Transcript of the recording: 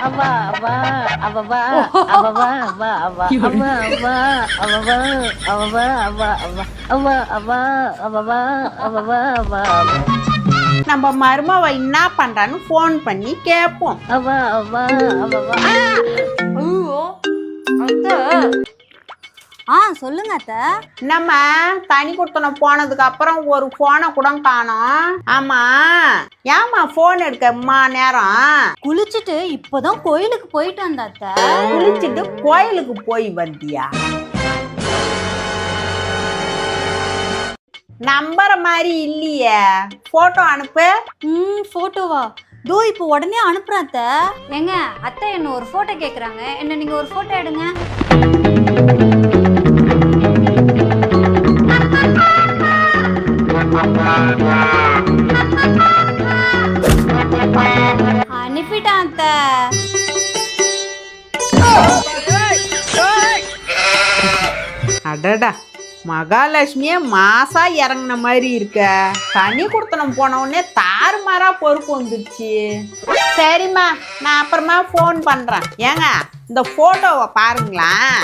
அவா அவா அவவா அவவா அவா அவா அவா அவா அவவா அவவா அவா அவா அவவா அவவா அவவா. அவா நம்ம மருமவ என்ன பண்றான்னு ஃபோன் பண்ணி கேட்போம் அவா அவா அவவா ஐயோ அத்தை. ஆ சொல்லுங்க அத்தை. நம்ம தனி கொடுத்தனம் போனதுக்கு அப்புறம் ஒரு போனை கூட காணோம். ஆமா ஏமா போன் எடுக்க அம்மா நேரம்? குளிச்சுட்டு இப்போதான் கோயிலுக்கு போயிட்டு வந்த அத்தை. குளிச்சுட்டு கோயிலுக்கு போய் வந்தியா? நம்புற மாதிரி இல்லையே. போட்டோ அனுப்பு. ம் போட்டோவா தோ இப்போ உடனே அனுப்புறேன் அத்தை. ஏங்க அத்தை என்ன ஒரு போட்டோ கேக்குறாங்க. என்ன நீங்க ஒரு போட்டோ எடுங்க. அனுப்பிட்டேன் அத்தை அடடா மகாலட்சுமியே மாசா இறங்குன மாதிரி இருக்க. தனி கொடுத்தனம் போன உடனே தாறுமாறா பொறுப்பு வந்துடுச்சு சரிம்மா நான் அப்புறமா ஃபோன் பண்றேன். ஏங்க இந்த போட்டோவை பாருங்களேன்.